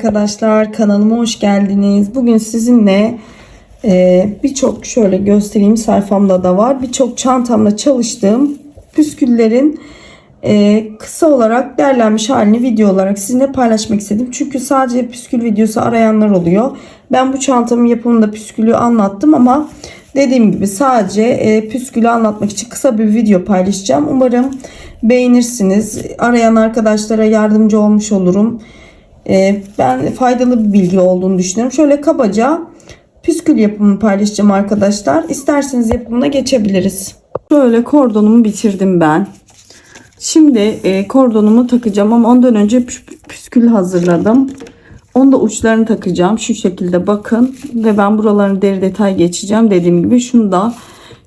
arkadaşlar kanalıma hoş geldiniz. Bugün sizinle e, birçok şöyle göstereyim sayfamda da var. Birçok çantamla çalıştığım püsküllerin e, kısa olarak derlenmiş halini video olarak sizinle paylaşmak istedim. Çünkü sadece püskül videosu arayanlar oluyor. Ben bu çantamın yapımında püskülü anlattım ama dediğim gibi sadece e, püskülü anlatmak için kısa bir video paylaşacağım. Umarım beğenirsiniz. Arayan arkadaşlara yardımcı olmuş olurum. Ee, ben faydalı bir bilgi olduğunu düşünüyorum. Şöyle kabaca püskül yapımını paylaşacağım arkadaşlar. İsterseniz yapımına geçebiliriz. Şöyle kordonumu bitirdim ben. Şimdi e, kordonumu takacağım ama ondan önce püs- püskül hazırladım. Onda uçlarını takacağım. Şu şekilde bakın. Ve ben buralarını deri detay geçeceğim. Dediğim gibi şunu da.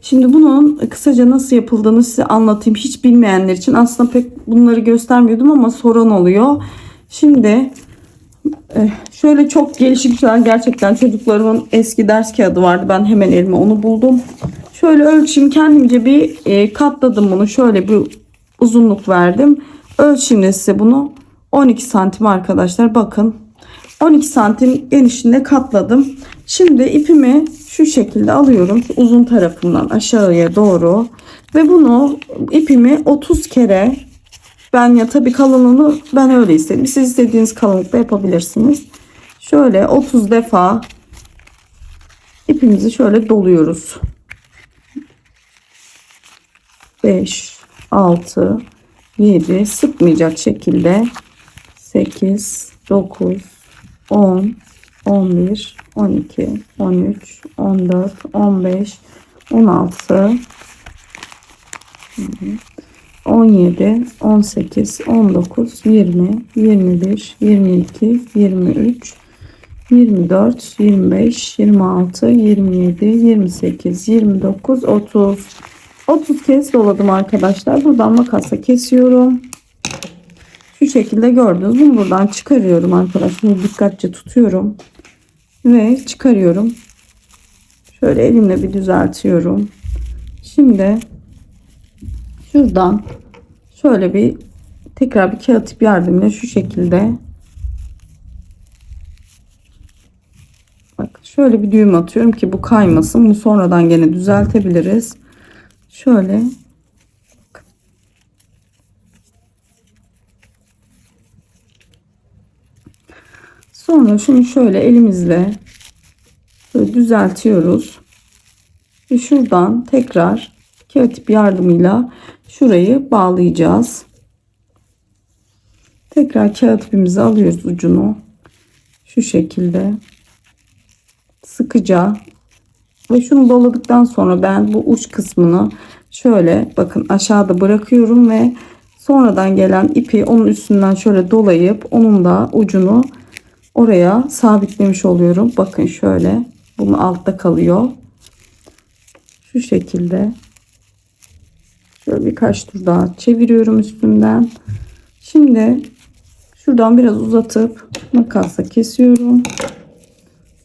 Şimdi bunun kısaca nasıl yapıldığını size anlatayım. Hiç bilmeyenler için aslında pek bunları göstermiyordum ama soran oluyor. Şimdi eh, şöyle çok gelişik şeyler gerçekten çocuklarımın eski ders kağıdı vardı. Ben hemen elime onu buldum. Şöyle ölçüm kendimce bir eh, katladım bunu. Şöyle bir uzunluk verdim. Ölçümle size bunu 12 santim arkadaşlar bakın. 12 santim genişliğinde katladım. Şimdi ipimi şu şekilde alıyorum. Şu uzun tarafından aşağıya doğru. Ve bunu ipimi 30 kere ben ya tabii kalınlığını ben öyle istedim. Siz istediğiniz kalınlıkta yapabilirsiniz. Şöyle 30 defa ipimizi şöyle doluyoruz. 5 6 7 sıkmayacak şekilde 8 9 10 11 12 13 14 15 16 17 18 19 20 21 22 23 24 25 26 27 28 29 30 30 kez doladım arkadaşlar. Buradan makasla kesiyorum. Şu şekilde gördünüz. Bunu buradan çıkarıyorum arkadaşlar. Bunu dikkatli tutuyorum. Ve çıkarıyorum. Şöyle elimle bir düzeltiyorum. Şimdi şuradan şöyle bir tekrar bir kağıt ip yardımıyla şu şekilde Bak şöyle bir düğüm atıyorum ki bu kaymasın. Bunu sonradan gene düzeltebiliriz. Şöyle Sonra şunu şöyle elimizle böyle düzeltiyoruz. Ve şuradan tekrar kağıt ip yardımıyla şurayı bağlayacağız. Tekrar kağıt ipimizi alıyoruz ucunu. Şu şekilde sıkıca ve şunu doladıktan sonra ben bu uç kısmını şöyle bakın aşağıda bırakıyorum ve sonradan gelen ipi onun üstünden şöyle dolayıp onun da ucunu oraya sabitlemiş oluyorum. Bakın şöyle bunu altta kalıyor. Şu şekilde şöyle birkaç tur daha çeviriyorum üstünden. Şimdi şuradan biraz uzatıp makasla kesiyorum.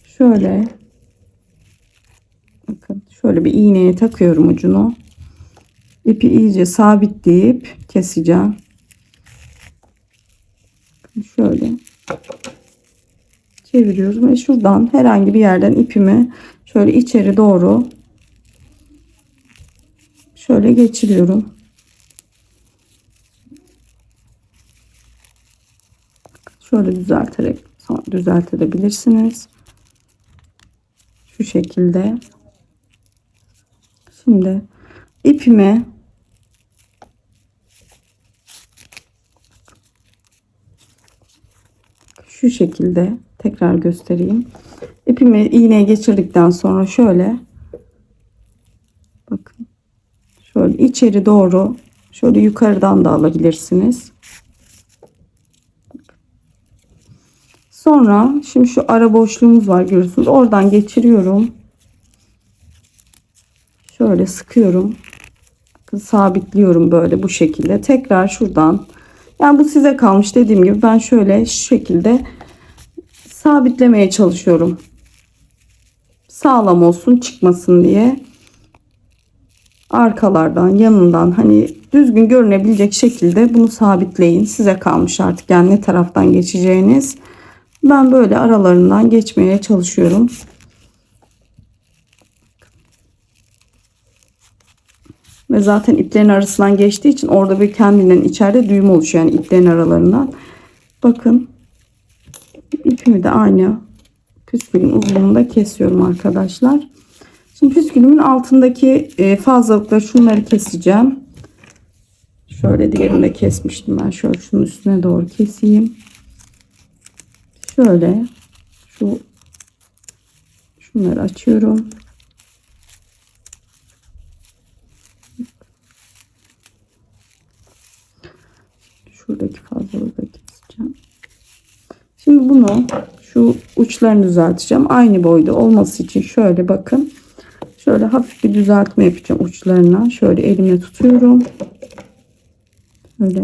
Şöyle bakın şöyle bir iğneye takıyorum ucunu. İpi iyice sabitleyip keseceğim. Şöyle çeviriyorum ve şuradan herhangi bir yerden ipimi şöyle içeri doğru şöyle geçiriyorum. Şöyle düzelterek düzeltebilirsiniz. Şu şekilde. Şimdi ipimi şu şekilde tekrar göstereyim. İpimi iğneye geçirdikten sonra şöyle bakın şöyle içeri doğru şöyle yukarıdan da alabilirsiniz. Sonra şimdi şu ara boşluğumuz var görüyorsunuz. Oradan geçiriyorum. Şöyle sıkıyorum. Bakın sabitliyorum böyle bu şekilde. Tekrar şuradan yani bu size kalmış dediğim gibi ben şöyle şu şekilde sabitlemeye çalışıyorum. Sağlam olsun çıkmasın diye. Arkalardan yanından hani düzgün görünebilecek şekilde bunu sabitleyin. Size kalmış artık yani ne taraftan geçeceğiniz. Ben böyle aralarından geçmeye çalışıyorum. Ve zaten iplerin arasından geçtiği için orada bir kendinden içeride düğüm oluşuyor. Yani iplerin aralarından. Bakın. ipimi de aynı püskülün uzunluğunda kesiyorum arkadaşlar. Şimdi püskülümün altındaki e, fazlalıkları şunları keseceğim. Şöyle diğerini de kesmiştim ben. Şöyle şunun üstüne doğru keseyim. Şöyle şu şunları açıyorum. Şuradaki fazlalığı da keseceğim. Şimdi bunu şu uçlarını düzelteceğim. Aynı boyda olması için şöyle bakın. Şöyle hafif bir düzeltme yapacağım uçlarına. Şöyle elimle tutuyorum. Böyle.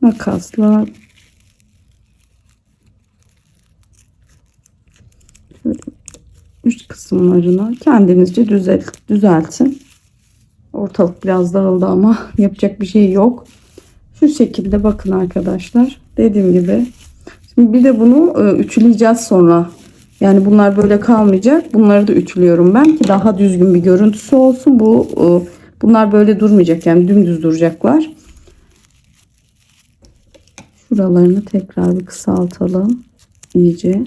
Makasla şöyle üst kısımlarına kendinizce düzelt, düzeltin. Ortalık biraz dağıldı ama yapacak bir şey yok. Şu şekilde bakın arkadaşlar. Dediğim gibi. Bir de bunu e, ütüleyeceğiz sonra. Yani bunlar böyle kalmayacak. Bunları da ütülüyorum ben ki daha düzgün bir görüntüsü olsun. Bu e, bunlar böyle durmayacak yani dümdüz duracaklar. Şuralarını tekrar bir kısaltalım iyice.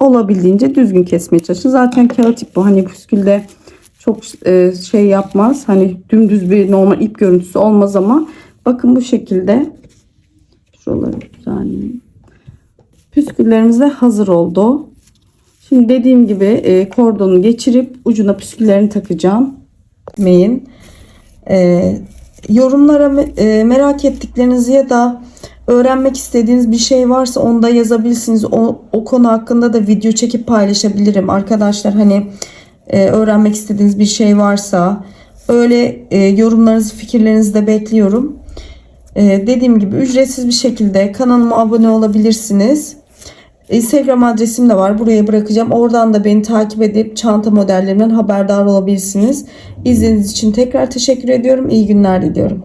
Olabildiğince düzgün kesmeye çalışın. Zaten kağıt ip bu. Hani püskülde çok e, şey yapmaz. Hani dümdüz bir normal ip görüntüsü olmaz ama bakın bu şekilde şuraları düzenleyeyim. Püsküllerimiz de hazır oldu. Şimdi dediğim gibi e, kordonu geçirip ucuna püsküllerini takacağım. Meyin. E, yorumlara e, merak ettiklerinizi ya da öğrenmek istediğiniz bir şey varsa onu da yazabilirsiniz. O, o konu hakkında da video çekip paylaşabilirim. Arkadaşlar hani e, öğrenmek istediğiniz bir şey varsa öyle e, yorumlarınızı fikirlerinizi de bekliyorum. E, dediğim gibi ücretsiz bir şekilde kanalıma abone olabilirsiniz. Instagram adresim de var. Buraya bırakacağım. Oradan da beni takip edip çanta modellerimden haberdar olabilirsiniz. İzlediğiniz için tekrar teşekkür ediyorum. İyi günler diliyorum.